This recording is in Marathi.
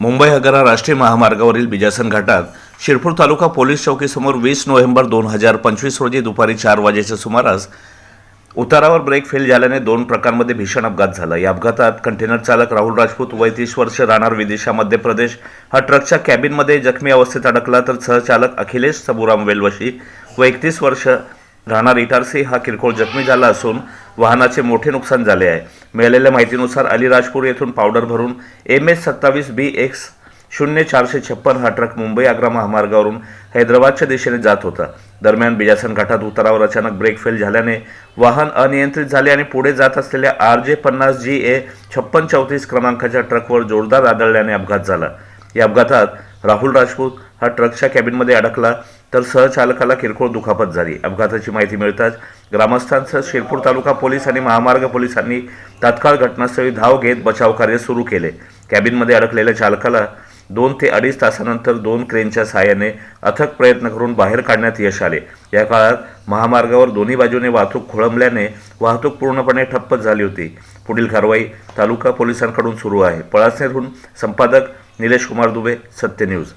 मुंबई अगरा राष्ट्रीय महामार्गावरील बिजासन घाटात शिरपूर तालुका पोलीस चौकीसमोर वीस नोव्हेंबर दोन हजार पंचवीस रोजी दुपारी चार वाजेच्या सुमारास उतारावर ब्रेक फेल झाल्याने दोन प्रकारांमध्ये भीषण अपघात झाला. या अपघातात कंटेनर चालक राहुल राजपूत वय तीस वर्ष राहणार विदिशा मध्य प्रदेश हा ट्रकच्या कॅबिनमध्ये जखमी अवस्थेत अडकला तर सहचालक अखिलेश सबुराम वेलवशी व एकतीस वर्ष राहणार इटारसी हा किरकोळ जखमी झाला असून वाहनाचे मोठे नुकसान झाले आहे. मिळालेल्या माहितीनुसार अलिराजपूर येथून पावडर भरून एम एस सत्तावीस बी एक्स शून्य चारशे छप्पन हा ट्रक मुंबई आग्रा महामार्गावरून हैदराबादच्या दिशेने जात होता. दरम्यान बिजासन घाटात उतारावर अचानक ब्रेक फेल झाल्याने वाहन अनियंत्रित झाले आणि पुढे जात असलेल्या आर जे पन्नास जी ए छप्पन चौतीस क्रमांकाच्या ट्रकवर जोरदार आदळल्याने अपघात झाला. या अपघातात राहुल राजपूत हा ट्रकच्या कॅबिनमध्ये अडकला तर सहचालकाला किरकोळ दुखापत झाली. अपघाताची माहिती मिळताच ग्रामस्थांसह शिरपूर तालुका पोलीस आणि महामार्ग पोलिसांनी तात्काळ घटनास्थळी धाव घेत बचाव कार्य सुरू केले. कॅबिनमध्ये अडकलेल्या चालकाला दोन ते अडीच तासानंतर दोन क्रेनच्या सहाय्याने अथक प्रयत्न करून बाहेर काढण्यात यश आले. या काळात महामार्गावर दोन्ही बाजूने वाहतूक खोळंबल्याने वाहतूक पूर्णपणे ठप्प झाली होती. पुढील कारवाई तालुका पोलिसांकडून सुरू आहे. पळासनेरहून संपादक निलेश कुमार दुबे सत्य न्यूज.